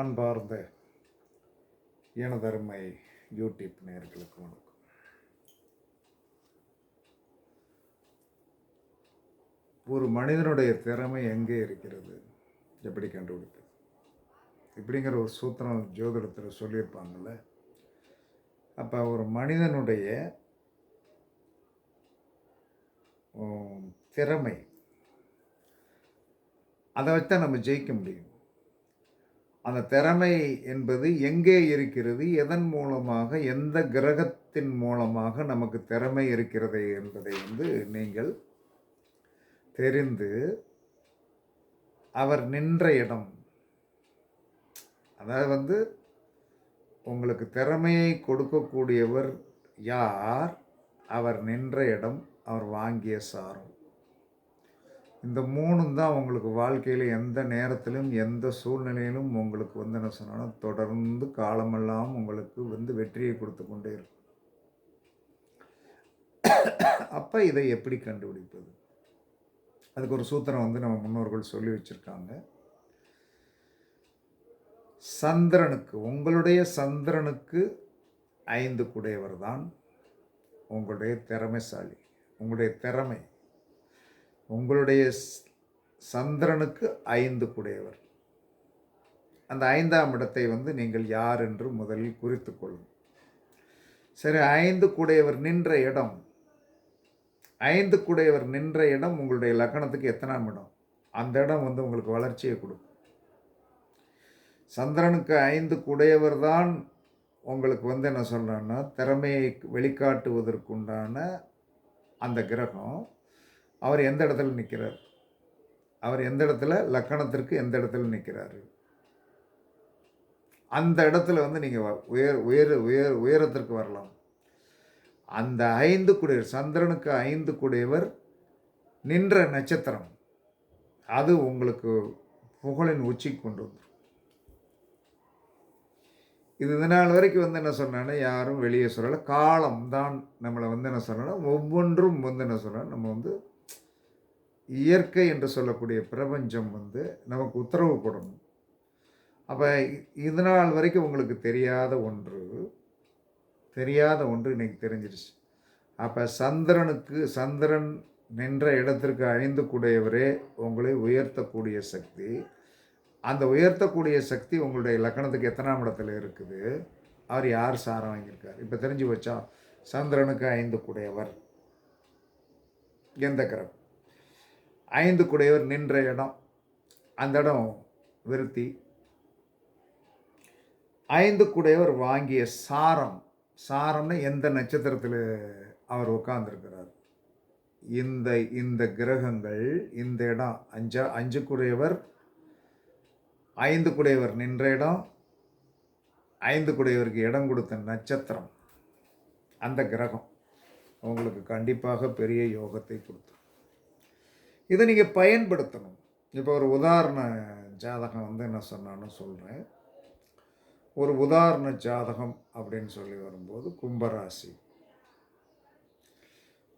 அன்பார்ந்த எனதருமை யூடியூப் நேர்களுக்கு வணக்கம். ஒரு மனிதனுடைய திறமை எங்கே இருக்கிறது? எப்படி கண்டுபிடிப்பது? இப்படிங்கிற ஒரு சூத்திரம் ஜோதிடத்தில் சொல்லியிருப்பாங்கள்ல அப்போ ஒரு மனிதனுடைய திறமை அதை வச்சு தான் நம்ம ஜெயிக்க முடியும். அந்த திறமை என்பது எங்கே இருக்கிறது எதன் மூலமாக எந்த கிரகத்தின் மூலமாக நமக்கு திறமை இருக்கிறது என்பதை வந்து நீங்கள் தெரிந்து அவர் நின்ற இடம். அதாவது வந்து உங்களுக்கு திறமையை கொடுக்கக்கூடியவர் யார்? அவர் நின்ற இடம் அவர் வாங்கிய சாரம். இந்த மூணும் தான் உங்களுக்கு வாழ்க்கையில் எந்த நேரத்திலும் எந்த சூழ்நிலையிலும் உங்களுக்கு வந்து என்ன சொன்னாலும் தொடர்ந்து காலமெல்லாம் உங்களுக்கு வந்து வெற்றியை கொடுத்து கொண்டே இருக்கும். அப்போ இதை எப்படி கண்டுபிடிப்பது? அதுக்கு ஒரு சூத்திரம் வந்து நம்ம முன்னோர்கள் சொல்லி வச்சுருக்காங்க. சந்திரனுக்கு உங்களுடைய சந்திரனுக்கு ஐந்து குடையவர் தான் உங்களுடைய திறமைசாலி. உங்களுடைய திறமை உங்களுடைய சந்திரனுக்கு ஐந்து குடையவர். அந்த ஐந்தாம் இடத்தை வந்து நீங்கள் யார் என்று முதலில் குறித்து கொள்ளும். சரி ஐந்து குடையவர் நின்ற இடம். ஐந்து குடையவர் நின்ற இடம் உங்களுடைய லக்கணத்துக்கு எத்தனாம் இடம்? அந்த இடம் வந்து உங்களுக்கு வளர்ச்சியை கொடுக்கும். சந்திரனுக்கு ஐந்து குடையவர் தான் உங்களுக்கு வந்து என்ன சொல்கிறேன்னா திறமையை வெளிக்காட்டுவதற்குண்டான அந்த கிரகம். அவர் எந்த இடத்துல நிற்கிறார்? அவர் எந்த இடத்துல? லக்கணத்திற்கு எந்த இடத்துல நிற்கிறாரு? அந்த இடத்துல வந்து நீங்கள் உயர் உயர் உயர் உயரத்திற்கு வரலாம். அந்த ஐந்து குடையவர் சந்திரனுக்கு ஐந்து குடையவர் நின்ற நட்சத்திரம். அது உங்களுக்கு புகழின் உச்சிக்கு கொண்டு வந்துடும் இது இதனால் நாள் வரைக்கும் வந்து என்ன சொன்னாங்கன்னா யாரும் வெளியே சொல்லலை. காலம் தான் நம்மளை வந்து என்ன சொல்லணும் ஒவ்வொன்றும் வந்து என்ன சொல்லணும் நம்ம வந்து இயற்கை என்று சொல்லக்கூடிய பிரபஞ்சம் வந்து நமக்கு உத்தரவு போடணும் அப்போ இது நாள் வரைக்கும் உங்களுக்கு தெரியாத ஒன்று தெரியாத ஒன்று இன்னைக்கு தெரிஞ்சிருச்சு. அப்போ சந்திரனுக்கு சந்திரன் நின்ற இடத்திற்கு ஐந்து கூடியவரே உங்களை உயர்த்தக்கூடிய சக்தி. அந்த உயர்த்தக்கூடிய சக்தி உங்களுடைய லக்கணத்துக்கு எத்தனாம் இடத்துல இருக்குது? அவர் யார் சாரம் வாங்கியிருக்கார்? இப்போ தெரிஞ்சு வச்சா சந்திரனுக்கு ஐந்து கூடையவர். எந்த கிரகம்? ஐந்து குடையவர் நின்ற இடம் அந்த இடம் விருத்தி. ஐந்து குடையவர் வாங்கிய சாரம் சாரம்னு எந்த நட்சத்திரத்தில் அவர் உட்கார்ந்துருக்கிறார்? இந்த இந்த கிரகங்கள் இந்த இடம் அஞ்சா அஞ்சு குடையவர் ஐந்து குடையவர் நின்ற இடம் ஐந்து குடையவருக்கு இடம் கொடுத்த நட்சத்திரம் அந்த கிரகம். உங்களுக்கு கண்டிப்பாக பெரிய யோகத்தை கொடுத்துரும். இதை நீங்கள் பயன்படுத்தணும். இப்போ ஒரு உதாரண ஜாதகம் வந்து என்ன சொன்னான்னு சொல்கிறேன் ஒரு உதாரண ஜாதகம் அப்படின்னு சொல்லி வரும்போது கும்பராசி.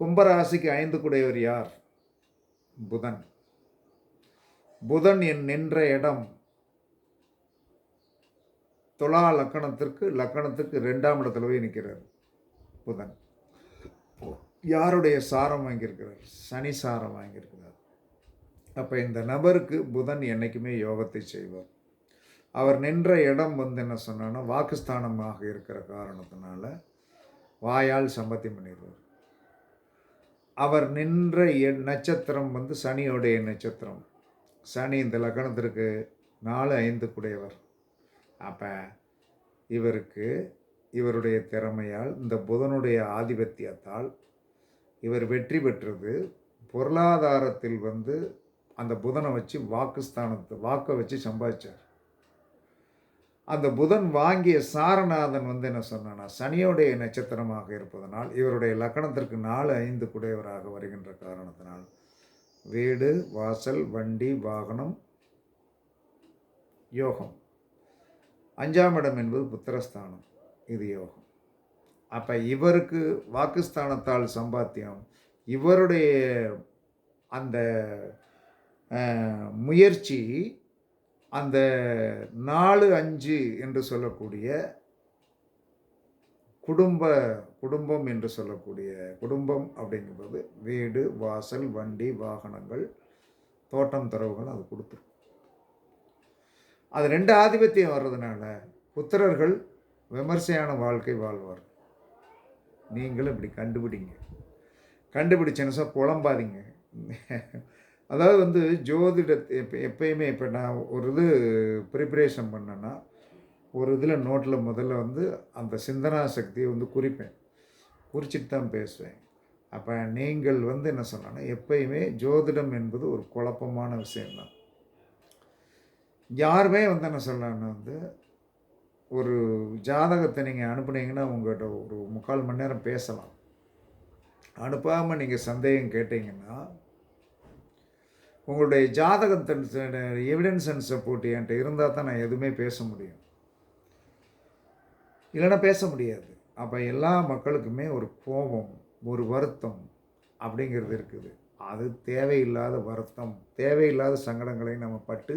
கும்பராசிக்கு ஐந்து குடையவர் யார்? புதன். புதன் என் நின்ற இடம். துலா லக்கணத்திற்கு லக்கணத்துக்கு ரெண்டாம் இடத்துல போய் நிற்கிறார் புதன். யாருடைய சாரம் வாங்கியிருக்கிறார்? சனி சாரம் வாங்கியிருக்கிறார். அப்போ இந்த நபருக்கு புதன் என்றைக்குமே யோகத்தை செய்வார். அவர் நின்ற இடம் வந்து என்ன சொன்னான்னா வாக்குஸ்தானமாக இருக்கிற காரணத்தினால வாயால் சம்பத்தி பண்ணிடுவார். அவர் நின்ற எ- நட்சத்திரம் வந்து சனியோடைய நட்சத்திரம். சனி இந்த லக்கணத்திற்கு நாலு ஐந்து குடையவர் அப்போ இவருக்கு இவருடைய திறமையால் இந்த புதனுடைய ஆதிபத்தியத்தால் இவர் வெற்றி பெற்றது. பொருளாதாரத்தில் வந்து அந்த புதனை வச்சு வாக்குஸ்தானத்தை வாக்கை வச்சு சம்பாதிச்சார். அந்த புதன் வாங்கிய சாரநாதன் வந்து என்ன சொன்னான்னா சனியோடைய நட்சத்திரமாக இருப்பதனால் இவருடைய லக்கணத்திற்கு நாலு ஐந்து குடையவராக வருகின்ற காரணத்தினால் வீடு வாசல் வண்டி வாகனம் யோகம். அஞ்சாம் இடம் என்பது புத்திரஸ்தானம். இது யோகம். அப்போ இவருக்கு வாக்குஸ்தானத்தால் சம்பாத்தியம் இவருடைய அந்த முயற்சி அந்த நாலு அஞ்சு என்று சொல்லக்கூடிய குடும்ப குடும்பம் என்று சொல்லக்கூடிய குடும்பம் அப்படிங்கிறது வீடு வாசல் வண்டி வாகனங்கள் தோட்டம் தரவுகள் அது கொடுத்துரும். அது ரெண்டு ஆதிபத்தியம் வர்றதுனால புத்திரர்கள் விமர்சையான வாழ்க்கை வாழ்வார் நீங்களும் இப்படி கண்டுபிடிங்க. கண்டுபிடிச்சேன்னு சார் புலம்பாதீங்க. அதாவது வந்து ஜோதிடத்தை எப்போ எப்பயுமே இப்போ நான் ஒரு இது ப்ரிப்பரேஷன் பண்ணேன்னா ஒரு இதில் நோட்டில் முதல்ல வந்து அந்த சிந்தனா சக்தியை வந்து குறிப்பேன். குறிச்சிட்டு தான் பேசுவேன். அப்போ நீங்கள் வந்து என்ன சொன்னா எப்பயுமே ஜோதிடம் என்பது ஒரு குழப்பமான விஷயம்தான். யாருமே வந்து என்ன சொல்லலாம்னா வந்து ஒரு ஜாதகத்தை நீங்கள் அனுப்புனீங்கன்னா உங்கள்கிட்ட ஒரு முக்கால் மணி நேரம் பேசலாம். அனுப்பாமல் நீங்கள் சந்தேகம் கேட்டீங்கன்னா உங்களுடைய ஜாதகத்தின் எவிடன்ஸ் அண்ட் சப்போர்ட் என்கிட்ட இருந்தால் தான் நான் எதுவுமே பேச முடியும். இல்லைன்னா பேச முடியாது. அப்போ எல்லா மக்களுக்குமே ஒரு கோபம் ஒரு வருத்தம் அப்படிங்கிறது இருக்குது. அது தேவையில்லாத வருத்தம் தேவையில்லாத சங்கடங்களை நம்ம பட்டு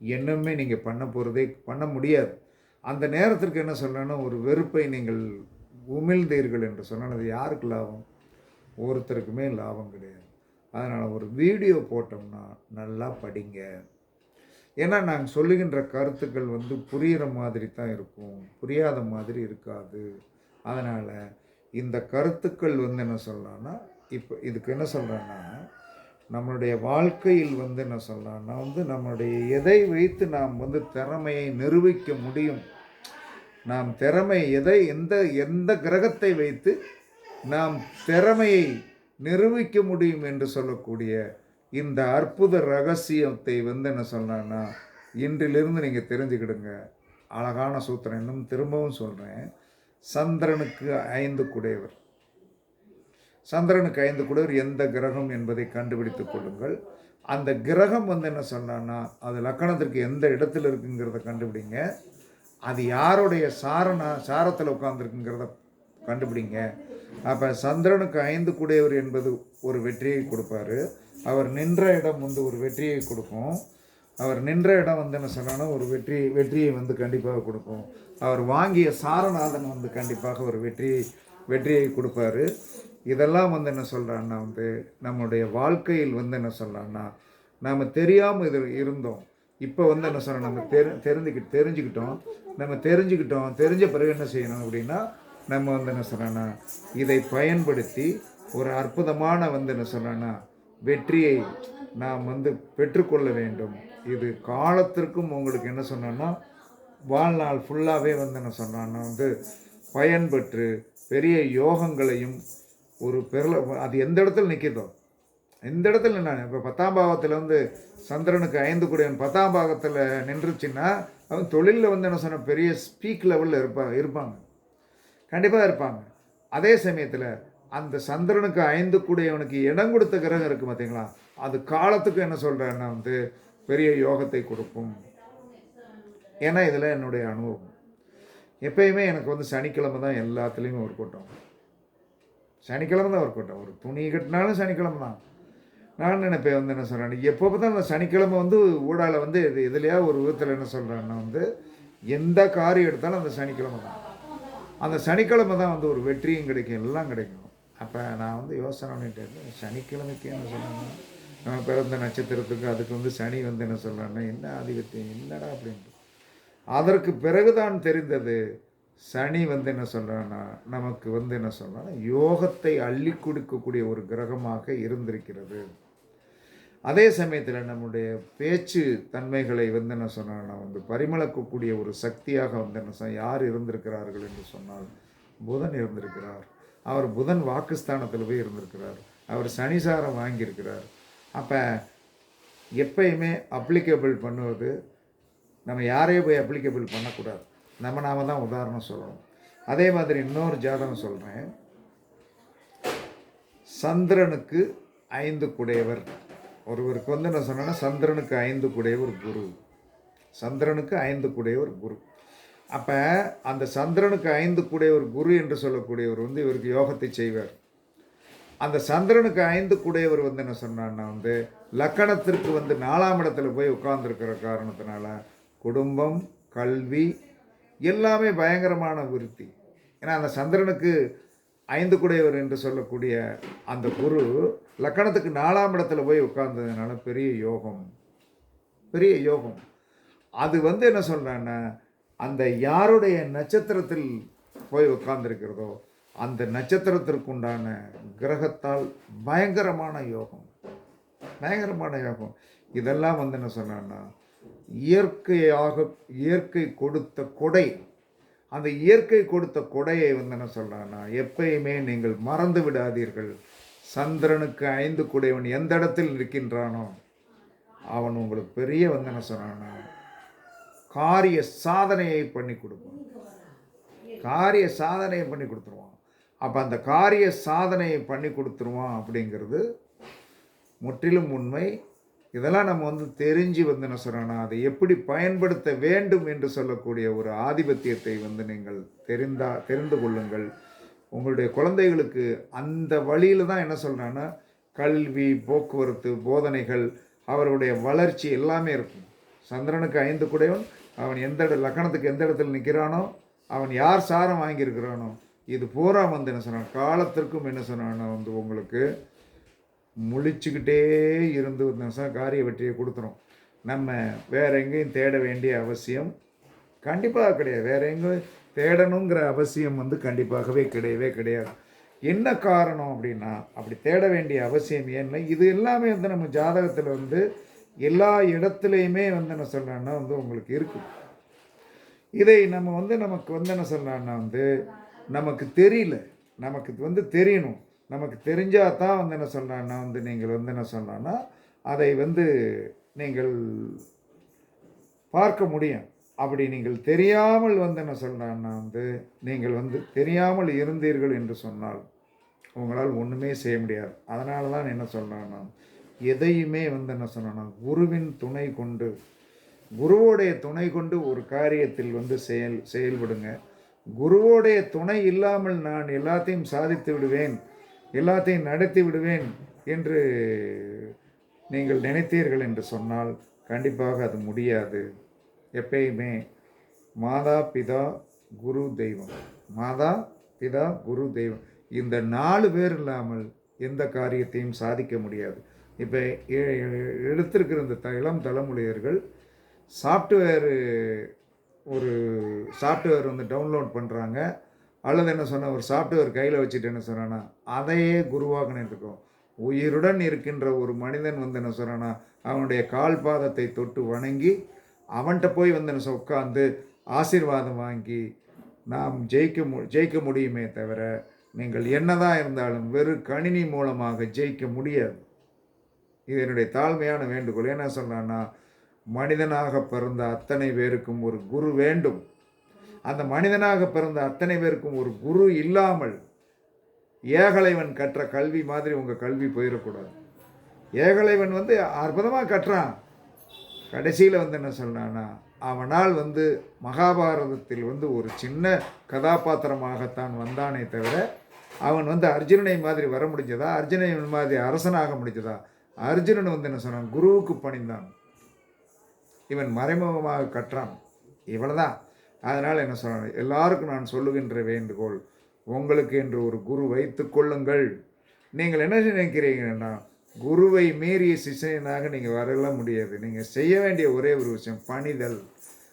என்னமே நீங்கள் பண்ண போகிறதே பண்ண முடியாது. அந்த நேரத்திற்கு என்ன சொல்லணும் ஒரு வெறுப்பை நீங்கள் உமிழ்ந்தீர்கள் என்று சொன்னால் அது யாருக்கு லாபம்? ஒருத்தருக்குமே லாபம் கிடையாது. அதனால் ஒரு வீடியோ போட்டோம்னா நல்லா படிங்க. ஏன்னா நாங்கள் சொல்லுகின்ற கருத்துக்கள் வந்து புரிகிற மாதிரி தான் இருக்கும். புரியாத மாதிரி இருக்காது. அதனால் இந்த கருத்துக்கள் வந்து என்ன சொல்லலாம்னா இப்போ இதுக்கு என்ன சொல்கிறேன்னா நம்மளுடைய வாழ்க்கையில் வந்து என்ன சொல்லலாம்னா வந்து நம்மளுடைய எதை வைத்து நாம் வந்து திறமையை நிரூபிக்க முடியும். நாம் திறமை எதை எந்த எந்த கிரகத்தை வைத்து நாம் திறமையை நிரூபிக்க முடியும் என்று சொல்லக்கூடிய இந்த அற்புத ரகசியத்தை வந்து என்ன சொன்னான்னா இன்றிலிருந்து நீங்கள் தெரிஞ்சுக்கிடுங்க. அழகான சூத்திரம். இன்னும் திரும்பவும் சொல்கிறேன் சந்திரனுக்கு ஐந்து குடையவர். சந்திரனுக்கு ஐந்து குடையவர் எந்த கிரகம் என்பதை கண்டுபிடித்துக் கொள்ளுங்கள். அந்த கிரகம் வந்து என்ன சொன்னான்னா அது லக்கணத்திற்கு எந்த இடத்துல இருக்குங்கிறத கண்டுபிடிங்க. அது யாருடைய சாரண சாரத்தில் உட்காந்துருக்குங்கிறத கண்டுபிடிங்க. அப்போ சந்திரனுக்கு ஐந்து குடையவர் என்பது ஒரு வெற்றியை கொடுப்பாரு. அவர் நின்ற இடம் வந்து ஒரு வெற்றியை கொடுக்கும். அவர் நின்ற இடம் வந்து என்ன சொன்னா ஒரு வெற்றி வெற்றியை வந்து கண்டிப்பாக கொடுக்கும். அவர் வாங்கிய சாரநாதன் வந்து கண்டிப்பாக ஒரு வெற்றியை வெற்றியை கொடுப்பாரு. இதெல்லாம் வந்து என்ன சொல்கிறான்னா வந்து நம்முடைய வாழ்க்கையில் வந்து என்ன சொல்கிறான்னா நாம் தெரியாமல் இது இருந்தோம். இப்போ வந்து என்ன சொல்கிறோம் நம்ம தெரி தெரிஞ்சுக்கிட்டு தெரிஞ்சுக்கிட்டோம். நம்ம தெரிஞ்சுக்கிட்டோம். தெரிஞ்ச பிறகு என்ன செய்யணும் அப்படின்னா நம்ம வந்து என்ன சொல்லலாம் இதை பயன்படுத்தி ஒரு அற்புதமான வந்து என்ன சொல்லலாம் வெற்றியை நாம் வந்து பெற்றுக்கொள்ள வேண்டும். இது காலத்திற்கும் உங்களுக்கு என்ன சொன்னோன்னா வாழ்நாள் ஃபுல்லாகவே வந்து என்ன சொன்னான்னா வந்து பயன்பெற்று பெரிய யோகங்களையும் ஒரு பெருள அது எந்த இடத்துல நிற்கிறதோ எந்த இடத்துல நான் இப்போ பத்தாம் பாவத்தில் வந்து சந்திரனுக்கு ஐந்து குடையன் பத்தாம் பாகத்தில் நின்றுச்சுன்னா அவன் தொழிலில் வந்து என்ன சொன்ன பெரிய ஸ்பீக் லெவலில் இருப்பா இருப்பாங்க. கண்டிப்பாக இருப்பாங்க. அதே சமயத்தில் அந்த சந்திரனுக்கு ஐந்து கூடியவனுக்கு இடம் கொடுத்த கிரகம் இருக்குது பார்த்தீங்களா அது காலத்துக்கு என்ன சொல்கிறேன்னா வந்து பெரிய யோகத்தை கொடுக்கும். ஏன்னா இதில் என்னுடைய அனுபவம். எப்பயுமே எனக்கு வந்து சனிக்கிழமை தான் எல்லாத்துலேயுமே ஒரு கூட்டம். சனிக்கிழமை தான் ஒரு கூட்டம். ஒரு துணி கட்டினாலும் சனிக்கிழமை தான். நான் நினைப்பேன் வந்து என்ன சொல்கிறேன் எப்போ பார்த்தா அந்த சனிக்கிழமை வந்து ஊடால வந்து இது இதுலையா ஒரு விதத்தில் என்ன சொல்கிறேன்னா வந்து எந்த காரியம் எடுத்தாலும் அந்த சனிக்கிழமை தான். அந்த சனிக்கிழமை தான் வந்து ஒரு வெற்றியும் கிடைக்கும் எல்லாம் கிடைக்கும். அப்போ நான் வந்து யோசனை பண்ணிட்டு இருந்தேன், சனிக்கிழமைக்கு என்ன சொன்னாங்க. நம்ம பிறந்த நட்சத்திரத்துக்கு அதுக்கு வந்து சனி வந்து என்ன சொல்கிறாங்கன்னா என்ன ஆதிபத்தியம் என்னடா அப்படின்ட்டு. அதற்கு பிறகுதான் தெரிந்தது சனி வந்து என்ன சொல்கிறான்னா நமக்கு வந்து என்ன சொல்கிறான்னா யோகத்தை அள்ளி கொடுக்கக்கூடிய ஒரு கிரகமாக இருந்திருக்கிறது. அதே சமயத்தில் நம்முடைய பேச்சு தன்மைகளை வந்து என்ன சொன்னால் வந்து பரிமளக்கக்கூடிய ஒரு சக்தியாக வந்து என்ன சொன்ன யார் இருந்திருக்கிறார்கள் என்று சொன்னால் புதன் இருந்திருக்கிறார். அவர் புதன் வாக்குஸ்தானத்தில் போய் இருந்திருக்கிறார். அவர் சனிசாரம் வாங்கியிருக்கிறார். அப்போ எப்பயுமே அப்ளிகபிள் பண்ணுவது நம்ம யாரையும் போய் அப்ளிகபிள் பண்ணக்கூடாது. நம்ம நாம தான் உதாரணம் சொல்லணும். அதே மாதிரி இன்னொரு ஜாதகம் சொல்கிறேன் சந்திரனுக்கு ஐந்து குடையவர். ஒருவருக்கு வந்து என்ன சொன்னேன்னா சந்திரனுக்கு ஐந்து குடையவர் குரு. சந்திரனுக்கு ஐந்து குடையவர் குரு. அப்போ அந்த சந்திரனுக்கு ஐந்து குடையவர் குரு என்று சொல்லக்கூடியவர் வந்து இவருக்கு யோகத்தை செய்வார். அந்த சந்திரனுக்கு ஐந்து கூடையவர் வந்து என்ன சொன்னான்னா வந்து லக்கணத்திற்கு வந்து நாலாம் இடத்துல போய் உட்கார்ந்துருக்கிற காரணத்தினால குடும்பம் கல்வி எல்லாமே பயங்கரமான விருத்தி. ஏன்னா அந்த சந்திரனுக்கு ஐந்து குடையவர் என்று சொல்லக்கூடிய அந்த குரு லக்கணத்துக்கு நாலாம் இடத்துல போய் உட்கார்ந்ததுனால பெரிய யோகம். பெரிய யோகம். அது வந்து என்ன சொல்கிறேன்னா அந்த யாருடைய நட்சத்திரத்தில் போய் உட்கார்ந்துருக்கிறதோ அந்த நட்சத்திரத்திற்குண்டான கிரகத்தால் பயங்கரமான யோகம். பயங்கரமான யோகம். இதெல்லாம் வந்து என்ன சொன்னான்னா இயற்கையாக இயற்கை கொடுத்த கொடை அந்த இயற்கை கொடுத்த கொடையை வந்து என்ன சொல்கிறான்னா எப்பயுமே நீங்கள் மறந்து விடாதீர்கள். சந்திரனுக்கு ஐந்து குடையவன் எந்த இடத்தில் இருக்கின்றானோ அவன் உங்களுக்கு பெரிய வந்து என்ன சொன்னான்னா காரிய சாதனையை பண்ணி கொடுப்பான். காரிய சாதனையை பண்ணி கொடுத்துருவான். அப்போ அந்த காரிய சாதனையை பண்ணி கொடுத்துருவான் அப்படிங்கிறது முற்றிலும் உண்மை. இதெல்லாம் நம்ம வந்து தெரிஞ்சு வந்து என்ன சொல்கிறோன்னா அதை எப்படி பயன்படுத்த வேண்டும் என்று சொல்லக்கூடிய ஒரு ஆதிபத்தியத்தை வந்து நீங்கள் தெரிந்தா தெரிந்து கொள்ளுங்கள். உங்களுடைய குழந்தைகளுக்கு அந்த வழியில் தான் என்ன சொல்கிறேன்னா கல்வி போக்குவரத்து போதனைகள் அவருடைய வளர்ச்சி எல்லாமே இருக்கும். சந்திரனுக்கு ஐந்து குடையவன் அவன் எந்த இட லக்கணத்துக்கு எந்த இடத்துல நிற்கிறானோ அவன் யார் சாரம் வாங்கியிருக்கிறானோ இது பூரா வந்து என்ன சொன்னான் காலத்திற்கும் என்ன சொன்னான்னா வந்து உங்களுக்கு முழிச்சுக்கிட்டே இருந்து நிமிஷம் காரிய வெற்றியை கொடுத்துரும். நம்ம வேற எங்கேயும் தேட வேண்டிய அவசியம் கண்டிப்பாக கிடையாது. வேற எங்கேயும் தேடணுங்கிற அவசியம் வந்து கண்டிப்பாகவே கிடையவே கிடையாது. என்ன காரணம் அப்படின்னா அப்படி தேட வேண்டிய அவசியம் ஏன்னா இது எல்லாமே வந்து நம்ம ஜாதகத்தில் வந்து எல்லா இடத்துலையுமே வந்து என்ன சொல்கிறேன்னா வந்து உங்களுக்கு இருக்குது இதை நம்ம வந்து நமக்கு வந்து என்ன சொல்கிறான்னா வந்து நமக்கு தெரியல. நமக்கு இது வந்து தெரியணும். நமக்கு தெரிஞ்சால் தான் வந்து என்ன சொல்கிறான்னா வந்து நீங்கள் வந்து என்ன சொல்கிறான்னா அதை வந்து நீங்கள் பார்க்க முடியும். அப்படி நீங்கள் தெரியாமல் வந்து என்ன சொல்கிறான்னா வந்து நீங்கள் வந்து தெரியாமல் இருந்தீர்கள் என்று சொன்னால் உங்களால் ஒன்றுமே செய்ய முடியாது. அதனால தான் என்ன சொல்கிறான்னா எதையுமே வந்து என்ன சொன்னேன்னா குருவின் துணை கொண்டு குருவோடைய துணை கொண்டு ஒரு காரியத்தில் வந்து செயல் செயல்படுங்க. குருவோடைய துணை இல்லாமல் நான் எல்லாத்தையும் சாதித்து விடுவேன். எல்லாத்தையும் நடத்தி விடுவேன் என்று நீங்கள் நினைத்தீர்கள் என்று சொன்னால் கண்டிப்பாக அது முடியாது. எப்பயுமே மாதா பிதா குரு தெய்வம். மாதா பிதா குரு தெய்வம். இந்த நாலு பேர் இல்லாமல் எந்த காரியத்தையும் சாதிக்க முடியாது. இப்போ எடுத்திருக்கிற இந்த த இளம் தலைமுறையர்கள் சாஃப்ட்வேரு ஒரு சாஃப்ட்வேர் வந்து டவுன்லோட் பண்ணுறாங்க அல்லது என்ன சொன்ன ஒரு சாஃப்ட்வேர் கையில் வச்சுட்டு என்ன சொன்னான்னா அதையே குருவாக இருக்கும் உயிருடன் இருக்கின்ற ஒரு மனிதன் வந்து என்ன சொல்கிறான்னா அவனுடைய கால் பாதத்தை தொட்டு வணங்கி அவன்கிட்ட போய் வந்து என்ன உட்காந்து ஆசீர்வாதம் வாங்கி நாம் ஜெயிக்க மு ஜெயிக்க முடியுமே தவிர நீங்கள் என்னதான் இருந்தாலும் வெறும் கணினி மூலமாக ஜெயிக்க முடியாது. இது என்னுடைய தாழ்மையான வேண்டுகோள். என்ன சொல்கிறான்னா மனிதனாக பிறந்த அத்தனை பேருக்கும் ஒரு குரு வேண்டும். அந்த மனிதனாக பிறந்த அத்தனை பேருக்கும் ஒரு குரு இல்லாமல் ஏகலைவன் கற்ற கல்வி மாதிரி உங்கள் கல்வி போயிடக்கூடாது. ஏகலைவன் வந்து அற்புதமாக கட்டுறான் கடைசியில் வந்து என்ன சொன்னான்னா அவனால் வந்து மகாபாரதத்தில் வந்து ஒரு சின்ன கதாபாத்திரமாகத்தான் வந்தானே தவிர அவன் வந்து அர்ஜுனனை மாதிரி வர முடிஞ்சதா? அர்ஜுனனை மாதிரி அரசனாக முடிஞ்சதா? அர்ஜுனன் வந்து என்ன சொன்னான்? குருவுக்கு பணிந்தான். இவன் மறைமுகமாக கற்றான். இவ்வளோதான் அதனால் என்ன சொல்றான் எல்லாருக்கும் நான் சொல்லுகின்ற வேண்டுகோள் உங்களுக்கு என்று ஒரு குரு வைத்து கொள்ளுங்கள். நீங்கள் என்ன நினைக்கிறீங்கன்னா குருவை மீறிய சிஷியனாக நீங்கள் வரலாம் முடியாது. நீங்கள் செய்ய வேண்டிய ஒரே ஒரு விஷயம் பணிதல்.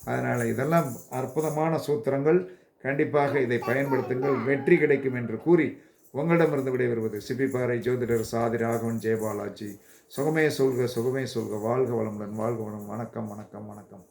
அதனால் இதெல்லாம் அற்புதமான சூத்திரங்கள். கண்டிப்பாக இதை பயன்படுத்துங்கள். வெற்றி கிடைக்கும் என்று கூறி உங்களிடமிருந்து விடைபெறுவது சிப்பிப்பாறை ஜோதிடர் சாதி ராகவன் ஜெயபாலாஜி. சுகமே சொல்க சுகமே சொல்க வாழ்க வளமுடன் வாழ்க வளம் வணக்கம் வணக்கம் வணக்கம்.